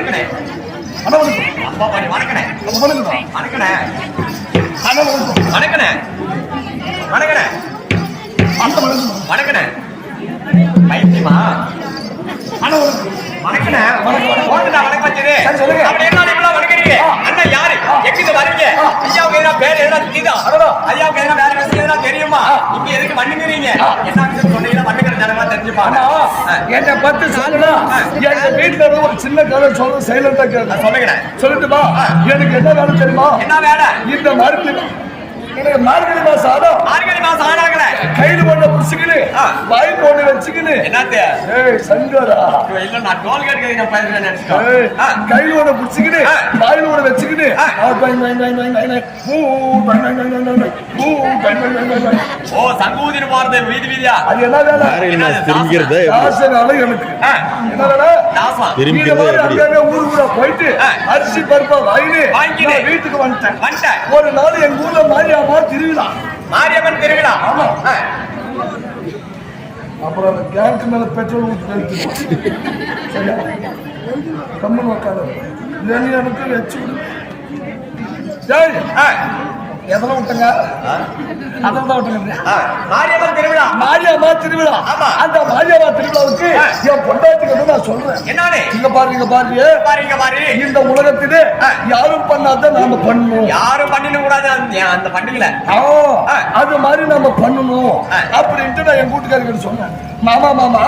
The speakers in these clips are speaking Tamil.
வணக்கண்ணே அண்ணா அப்பா பாடி வணக்கண்ணே அப்ப வணக்கம் வணக்கண்ணே அண்ணா வணக்கம் வணக்கண்ணே வணக்கண்ணே அண்ணா வணக்கம் வணக்கண்ணே பைத்தியமா? அண்ணா வணக்கம் வணக்கண்ணே ஓட்டுடா வணக்கம் வச்சது சரி, சொல்லுங்க. அப்படி என்ன இப்பெல்லாம் வணக்கறீங்க அண்ணன் யாரு? எங்கிட்டு வரீங்க? ஐயாவுக்கு எதனா பேர் எதனா தெரியுதா. ஐயாவுக்கு எதனா வேற விஷயம் எதனா தெரியுமா? இங்க எதுக்கு மண்ணுங்கிறீங்க என்ன சொன்னீங்கன்னா மண்ணுங்கிற ஜனமா தெரிஞ்சுப்பாங்க. என்னை பத்தி சொல்லுடா. எங்க வீட்டுல இருந்து ஒரு சின்ன கதை சொல்ல சைலண்டா கேட்க சொல்லுங்கண்ணே சொல்லட்டுமா எனக்கு என்ன வேலை தெரியுமா? என்ன வேலை? இந்த மார்கழி எனக்கு மார்கழி மாசம் ஆனா வாய் ஒண்ணு வச்சுக்கின்னு என்னத்து ஏய் சங்கரா இல்ல நான் டோல் கேட் நான் பேசுறேன் ஏய், நினைச்சிட்டேன் கையில. வாயில ஒண்ணு வச்சுக்கின்னு ஆ. ஆ, பை, பை, பை, பை, பை, பை. பை, பை, பை, பை, பை, பை. பை, பை, பை, பை, பை. ஓ சங்கூதின்னு போறது வீதி வீதியா அது என்ன வேலை? ஆசைனால எனக்கு ஆ, என்ன வேலை திரும்பிக்கிறதா மாதிரி எப்படி ஊரு ஊரா போயிட்டு. அரிசி பருப்பா வாங்கிட்டு வாங்கிட்டு. வீட்டுக்கு வந்துட்டேன் வந்துட்டேன் ஒரு நாள் எங்க ஊர்ல மாரியாமா திருவிழா மாரியம்மன் திருவிழா ஆமா. அப்புறம் அந்த கேங்க் மேலே பெட்ரோல் ஊற்றி நிறுத்திடுவோம் சரியா? கம்மன் உக்காது எனக்கு வச்சு விடு ஆ, எதெல்லாம் விட்டுங்க. அதெல்லாம் தான் விட்டுங்க. ஆ, மாரியம்மன் திருவிழா. மாரியாமா திருவிழா. ஆமா. அந்த மாரியாமா திருவிழாவுக்கு. என் பொண்டாட்டிக்கு வந்து நான் சொல்றேன். என்னானே இங்க பாரு இங்க பாரு. பாருங்க பாரு. இந்த உலகத்திலே. யாரும் பண்ணாத நாம பண்ணணும் யாரும் பண்ணிட கூடாது. அந்த ஆ. அது மாதிரி நம்ம பண்ணணும். அப்படின்ட்டு நான் என் கூட்டுக்காரிக்கிட்ட சொன்னேன். மாமா மாமா.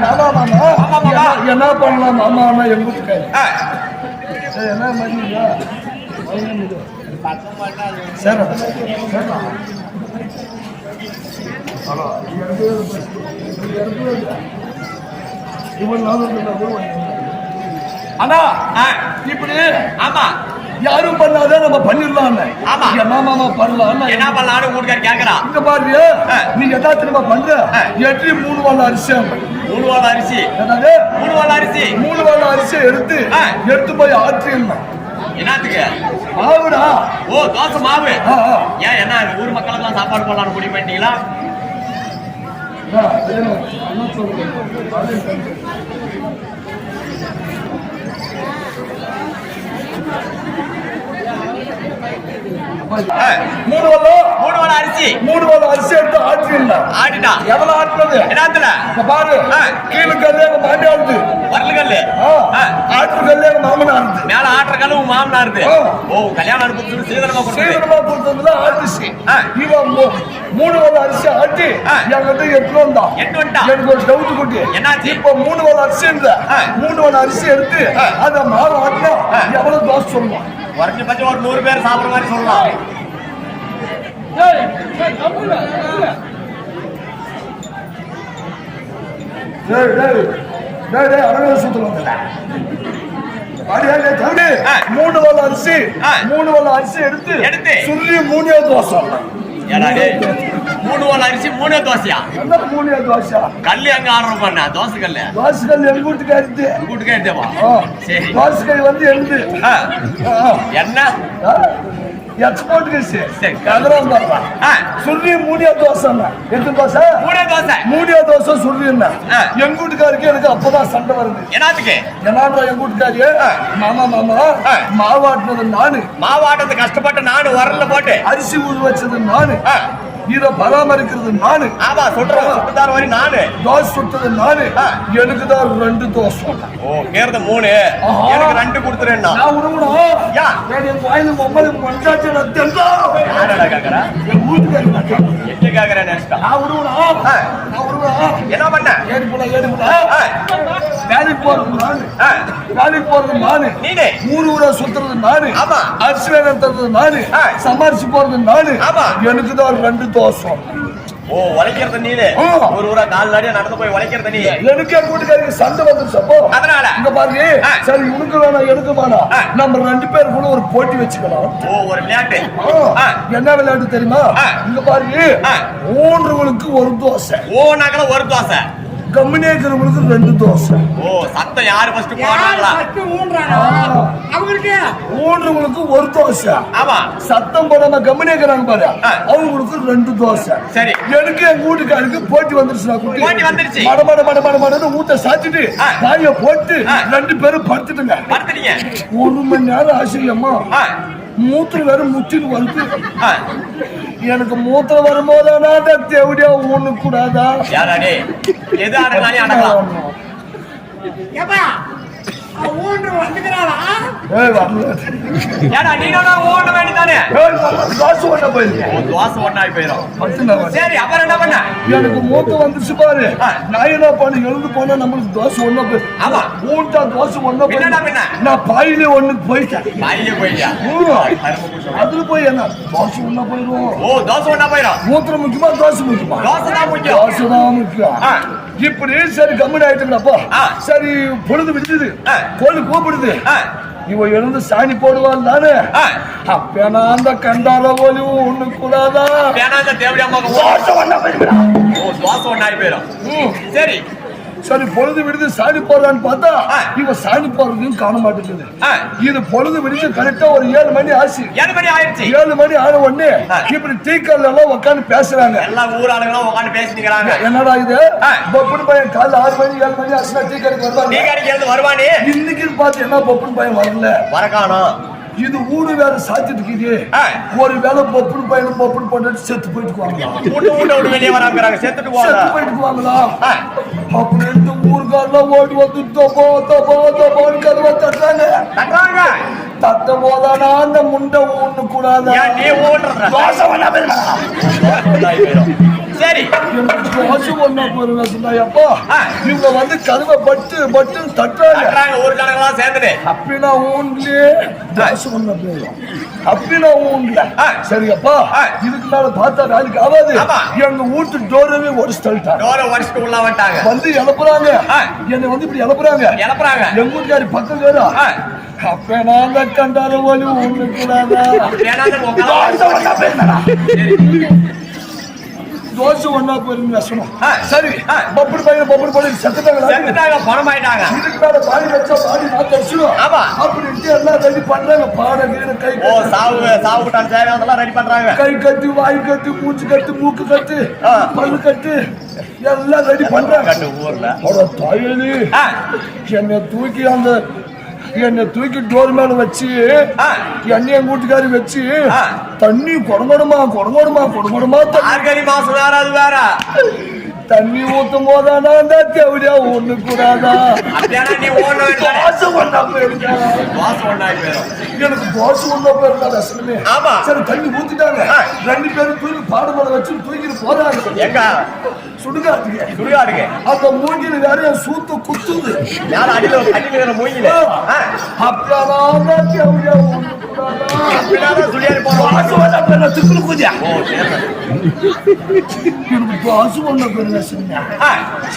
மாமா மாமா. என்ன- பண்ணலாம்? மாமா என் கூட்டுக்காரி என்ன மதியா சரி ஹலோ அண்ணா இப்படி ஆமா. யாரும் பண்ணாத நம்ம பண்ணிடலாம் ஆமா. என்ன மாமா பண்ணலாம் என்ன பண்ணலாம்னு வீட்டுக்காரர் கேக்குறா இங்க பாரு. நீ எதா திரும்ப பண்ற. எட்டு மூணு வாழ அரிசி மூணு வாழ அரிசி. என்னது? மூணு வாழ அரிசி. மூணு வாழ அரிசி எடுத்து. எடுத்து போய் ஆற்றிடணும். என்னத்துக்கு? ஆவுடா ஓ தோசை மாவு. ஏன் என்ன ஊர் மக்களுக்கெல்லாம் சாப்பாடு போடலாம்னு முடிவு பண்ணிட்டீங்களா? மூணு வாழம் வாழ அரிசி. மூணு வாழ அரிசி எடுத்து ஆற்றிடணும் ஆடிட்டா எவ்வளவு ஆட்டுறது? என்னத்துல? பாரு. கீழே கல்லு எங்க மாமியாருது வரலுகல்லு ஆ. ஆற்று கல்லு எங்க மாமனாருது மேல ஆட்டுற கல்லு உன் மாமனாருது ஆ. ஓ கல்யாணம் அனுப்புறது சீதனமா கொடுத்தது சீக்கிரமா கொடுத்ததுல ஆட்டுச்சு. இவன் மூணு வாழ அரிசி ஆட்டி. என்கிட்ட எட்டு வந்தான் எட்டு வந்துட்டா? எனக்கு ஒரு டவுட் குட்டி. என்னாச்சு? இப்போ மூணு வாழ அரிசி இருந்த. மூணு வாழ அரிசி எடுத்து ஆ. அந்த மாவு ஆட்டினா. எவ்வளவு தோசை சொல்லுவான். குறைஞ்சபட்சம் ஒரு நூறு பேர் சாப்பிடுற மாதிரி சொல்லலாம். மூணு வாழ அரிசி. மூணு வாழ அரிசி எடுத்து எடுத்து. சுள்ளி மூணே தோசை ஏடா டேய் மூணு வாழ அரிசி மூணே தோசையா? என்ன மூணே தோசை? கல்லு எங்க ஆர்டர் பண்ண? தோசை கல்லு. தோசைகள் எங்க வீட்டுக்கு அரித்து. கூட்டுக்கே எடுத்தேவா சரி. தோசைகள் வந்து எழுது என்ன? எக்ஸ்போர்ட் கேசி சரி. அதெல்லாம் பாருங்க ஆ, சுள்ளி மூணே தோசை எட்டு தோசை? மூணே தோசை. மூடியா தோசை ஆ. எங்க வீட்டுக்காருக்கு எனக்கு அப்பதான் சண்டை வருது. என்னத்துக்கு? என்னன்றா எங்க வீட்டுக்காரி? மாமா மாமா. மாவாட்டினது நானு. மாவாட்டத்தை கஷ்டப்பட்டு நானு வரல போட்டு. அரிசி ஊற வச்சது நானு. இத பராமரிக்கிறது நானு. ஆமா சொல்றேன் நானு. தோசை சுட்டது நானு. எனக்கு தான் ரெண்டு தோசை ஓ கேரத மூணு. எனக்கு ரெண்டு கொடுத்துறேன்னா. நான் விடுவணும் யா. என் வாயில மொபைல் மஞ்சாச்சு நான் தெரிஞ்சா யாரடா கேக்குற? என் வீட்டுக்காரி எட்டு கேக்குறேன் நான் விடுவணும் ஆ. நான் விடுவேன் என்ன பண்ண? ஏறி போல ஆ, வேலைக்கு போறது நானு. வேலைக்கு போறது நானு. ஊரு ஊரா சுத்துறது நானு. ஆமா. அரிசி வேலை தர்றது நானு. ஆ. சமாளிச்சு போறது நானு. ஆமா. எனக்கு தான் ரெண்டு தோசம். ஓ உழைக்கிறது நீனு. ஒரு ஊரா நாலு நாடியா நடந்து போய் உழைக்கிறது நீ. எனக்கே கூட்டுக்காரிக்கு சண்டை வந்துருச்சு அப்போ. அதனால? இங்க பாருங்க. சரி உனக்கு வேணாம் எனக்கு வேணாம். நம்ம ரெண்டு பேருக்குள்ள ஒரு போட்டி வச்சுக்கலாம். ஓ ஒரு விளையாட்டு. என்ன விளையாட்டு தெரியுமா. இங்க பாருங்க ஆ. மூன்றுகளுக்கு ஒரு தோசை. ஓ ஒரு தோசை. கம்முனே இருக்கிறவங்களுக்கு ரெண்டு தோசை. ஓ சத்தம் யாரு ஃபர்ஸ்ட் போடுறாங்களா? அவங்களுக்கு? ஊன்றவங்களுக்கு ஒரு தோசை. ஆமா. சத்தம் போடாம கம்முனே இருக்கிறாங்க பாரு. ஆ. அவங்களுக்கு ரெண்டு தோசை. சரி. எனக்கு எங்க வீட்டுக்காருக்கு போட்டி வந்துருச்சுடா குட்டி. போட்டி வந்துருச்சு. மட மட மட மட மடன்னு ஊட்ட சாத்திட்டு. வாய போட்டு ஆ. ரெண்டு பேரும் படுத்துட்டுங்க. படுத்துட்டீங்க. ஒரு மணி நேரம் ஆசிரியம்மா ஆ, மூத்திரம் வேற முச்சின்னு வருது. எனக்கு மூத்திரம் வரும்போதானா தேவடியா ஒண்ணு கூடாதா? யாரா டேய்? எது அடங்கலாம் அடங்கலாம் ஊன்று வந்துக்கிறாளா? ஏடா நீ நான் ஓட வேண்டியதானே காசு ஓட்ட போயிருக்கேன் ஓ தோசை ஒண்ணாய் போயிடும். சரி அப்புறம் என்ன பண்ண? எனக்கு மூத்த வந்துருச்சு பாரு. ஆ. நான் என்ன பண்ணி? எழுந்து போனா நம்மளுக்கு தோசை ஒண்ணா போய் ஆமா. ஊட்டா தோசை ஒண்ணா போய் என்னடா பின்ன? நான் பாயிலே ஒண்ணு போயிட்டேன். பாயிலே பூசம். அதுல போய் என்ன? தோசை ஒண்ணா போயிடும் ஓ தோசை ஒண்ணா போயிடும் மூத்திரம் முக்கியமா? தோசை முக்கியமா? தோசை தான் முக்கியம். தோசை தான் முக்கியம். இப்படி சரி கம்முனு ஆயிட்டுங்கப்பா. சரி பொழுது விடுது. கோழி கூப்பிடுது. இவ எழுந்து சாணி போடுவாள் தானே. அப்பேனா அந்த கண்டார ஒலி ஒண்ணு கூடாதா ம். சரி. சரி பொழுது விடுது சாணி போடுறான்னு பார்த்தா ஆ. இவ சாணி போடுறதையும் காண மாட்டேங்குது. இது பொழுது விடுது கரெக்டா ஒரு ஏழு மணி ஆச்சு. ஏழு மணி ஆயிடுச்சு. ஏழு மணி ஆன உடனே. இப்படி டீக்கல்ல எல்லாம் உட்காந்து பேசுறாங்க. எல்லாம் ஊர் ஆளுங்களும் உட்காந்து பேசிட்டு இருக்கிறாங்க. என்னடா இது. பப்புனு பையன் காலைல ஆறு மணி ஏழு மணி ஆச்சுன்னா டீ கடைக்கு டீ வருவாங்க. கடைக்கு இருந்து வருவானே? இன்னைக்கு பார்த்து என்ன பப்புனு பையன் வரல. வரக்கானோம் இது ஊடு வேற சாத்திட்டு இருக்குது ஆ. ஒரு வேலை பப்புனு பையனும் பப்புனு போட்டு செத்து போயிட்டு வெளியே வராங்கிறாங்க. செத்துட்டு செத்து போவாங்க போயிட்டு வாங்கலாம். ஆ, அப்படின்னு ஊருக்காரெல்லாம் ஓடி வந்து தப்போ தப்போ தப்போன்னு கதவை தட்டுறாங்க. தட்ட போதானா அந்த முண்டை ஒண்ணு கூடாதா? சரி தோசை ஒண்ணா போயிருந்தா சொன்னாயப்பா. இவங்க வந்து கதவை பட்டு பட்டுன்னு தட்டுறாங்க ஊர் ஜனங்களாம் சேர்ந்துட்டு அப்படின்னா ஊன்லயே தோசை ஒண்ணா போயிடும் அப்படின்னா ஊன்ல. சரியப்பா. இதுக்கு மேல பார்த்தா வேலைக்கு ஆகாது. எங்க வீட்டு டோரவே ஒரு தள்ளிட்டாங்க டோரை உடச்சிட்டு உள்ள வந்துட்டாங்க வந்து எழுப்புறாங்க. என்னை வந்து இப்படி எழுப்புறாங்க இழப்புறாங்க எங்க வீட்டுக்காரி பக்கம் வேறா. அப்ப நான் கண்டார ஒலி ஒண்ணு கூடாதா போயிருந்தா சொன்னோம் ஆ. சரி. ஆ. பப்புடு பையன் பப்புடு பையன் செத்துட்டாங்க செத்துட்டாங்க பணம் ஆயிட்டாங்க இதுக்கு மேல பாடி வச்சா பாடி மாத்த வச்சிடும் ஆமா. அப்படின்ட்டு எல்லாம் ரெடி பண்றாங்க. பாட கீழ கை ஓ சாவு சாவு கூட்டான் தேவையானதெல்லாம் ரெடி பண்றாங்க. கை கட்டு வாய் கட்டு மூச்சு கட்டு மூக்கு கட்டு. பல்லு கட்டு எல்லாம் ரெடி பண்றாங்க. ஊர்ல. அட தாயலி. என்னை தூக்கி அந்த என்னை தூக்கி டோர் மேல வச்சு ஆ. எண்ணெய் என் வீட்டுக்காரி வச்சு. தண்ணி கொடங்கொடமா கொடங்கொடமா கொடங்கொடமா மாசம் வேற அது வேற தண்ணி ஊத்தும் போதானா அந்த தேவடியா ஒண்ணு கூடாதா? தோசை ஒண்ணா போயிருக்கா எனக்கு தோசை ஒண்ணா போயிருக்கா ரசனமே ஆமா. சரி தண்ணி ஊத்திட்டாங்க. ரெண்டு பேரும் தூக்கி பாடுமலை வச்சு தூக்கிட்டு போறாங்க. எங்க சுடுகாட்டுக்கு. சுடுகாடுக்கு அந்த மூங்கில் வேற சூத்து குத்துது. யார் அடியில அடியில மூங்கில. அப்பதான் தான் தேவடியா ஒண்ணு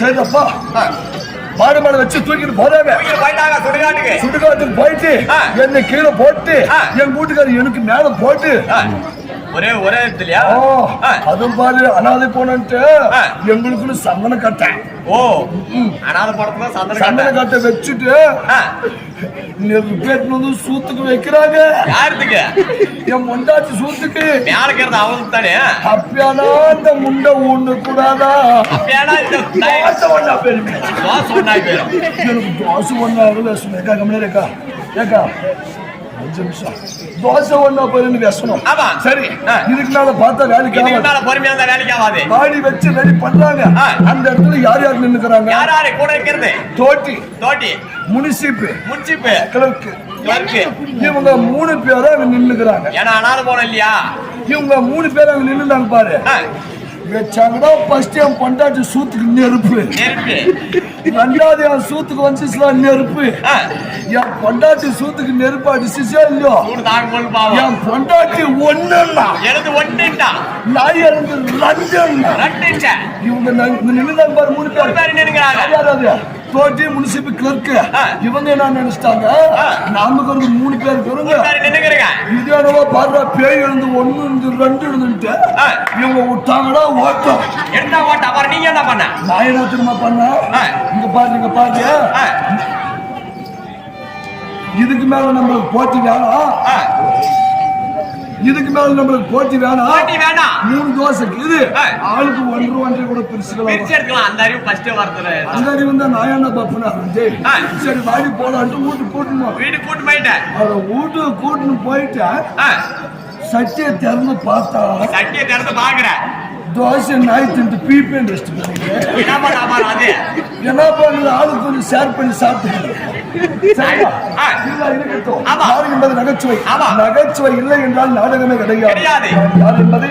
சரிப்பா. மாடு மாடு வச்சு தூக்கிட்டு போறாங்க. சுடுகாட்டுக்கு. போயிட்டு. என்னை கீழே போட்டு. என் வீட்டுக்காரர் எனக்கு மேல போட்டு ஒரே ஒரே இடத்துலயா? அதுவும் பாரு அனாதை போனன்ட்டு. எங்களுக்குன்னு சந்தன கட்டை. ஓ அனாத படத்துல சந்தன சந்தன கட்ட. வச்சுட்டு வந்து சூத்துக்கு வைக்கிறாங்க. யாருத்துக்கு? என் முண்டாச்சு சூத்துக்கு. மேல இருக்கிறது அவனுக்கு தானே? அப்பியானா அந்த முண்டை ஒண்ணு கூடாதா? தய- தோசை ஒண்ணா போயிருமே தோசை போயிடும் எனக்கு தோசை ஒண்ணா வேசணும் ஏக்கா கம்மனே ஏக்கா. ஏக்கா அஞ்சு நிமிஷம். தோசை ஒண்ணா போயிருந்து பேசணும். சரி. இதுக்கு மேல பார்த்தா வேலைக்கு ஆகாது. பொறுமையா இருந்தா வேலைக்கு ஆகாது. பாடி வச்சு ரெடி பண்றாங்க. அந்த இடத்துல யார் யார் நின்னுக்கிறாங்க? யார் யாரு கூட இருக்கிறது. தோட்டி. தோட்டி. முனிசிப்பு. முன்சிப்பு. கிளர்க்கு இவங்க மூணு பேரும் அங்க நின்னுக்கிறாங்க. ஏன்னா அனாத போனோம் இல்லையா? இவங்க மூணு பேரும் அங்க நின்னுட்டாங்க பாரு. ஆ, வச்சாங்கடா ஃபர்ஸ்ட் என் பொண்டாட்டி சூத்துக்கு நெருப்பு. நெருப்பு. ரெண்டாவது என் சூத்துக்கு வந்துச்சுல நெருப்பு. என் பொண்டாட்டி சூத்துக்கு நெருப்பு அடிச்சுச்சே இல்லையோ? என் பொண்டாட்டி எழுது ஒன்றுட்டா நாய் இருந்து ரெண்டுன்னா ரெண்டுட்ட இவங்க நின்னுதாங்க பாரு மூணு பேர். தோட்டி முனிசிபல் கிளர்க்கு ஆ. இவங்க என்ன நினைச்சிட்டாங்க. நமக்கு ஒரு மூணு பேர் நின்னுக்கிறேங்க. இது என்னவோ பாடுற பேய் இருந்து ஒண்ணு இருந்து ரெண்டு இருந்துட்டு ஆ. இவங்க விட்டாங்கடா ஓட்டம். என்ன ஓட்ட அப்புறம் நீங்க என்ன பண்ண? நான் என்ன திரும்ப பண்ண. இங்க பாரு இங்க பாரு. ஆ, இதுக்கு மேல நம்மளுக்கு போட்டி வேணாம். இதுக்கு மேல நம்மளுக்கு போட்டி வேணாம். போட்டி வேணாம். மூணு தோசை இது. ஆளுக்கு ஒன்று ஒன்றை கூட பிரிச்சுக்கலாம். பிரிச்சு எடுத்துக்கலாம் அந்த அறிவு ஃபர்ஸ்ட் வரதுல அந்த அறிவு தான் நான் என்ன பப்புனா. சரி வாடி போலான்ட்டு வீட்டுக்கு கூட்டணும் வீடு கூட்டு போயிட்டேன். அதை வீட்டுக்கு கூட்டணும் போயிட்டு சட்டியை திறந்து பார்த்தா சட்டியை திறந்து பாக்குறேன் தோசை நாய் தின்ட்டு பீப்பேன் ரெஸ்ட் பண்ணிட்டு என்ன பண்ண அப்புறம் அது என்ன பண்ணுறது ஆளுக்கு கொஞ்சம் ஷேர் பண்ணி சாப்பிட்டு சரியா? ஆ. இல்ல, இருக்கட்டும். ஆமா. நாடகம் என்பது நகைச்சுவை. நகைச்சுவை இல்லை என்றால் நாடகமே கிடையாது கிடையாது. யார் என்பதை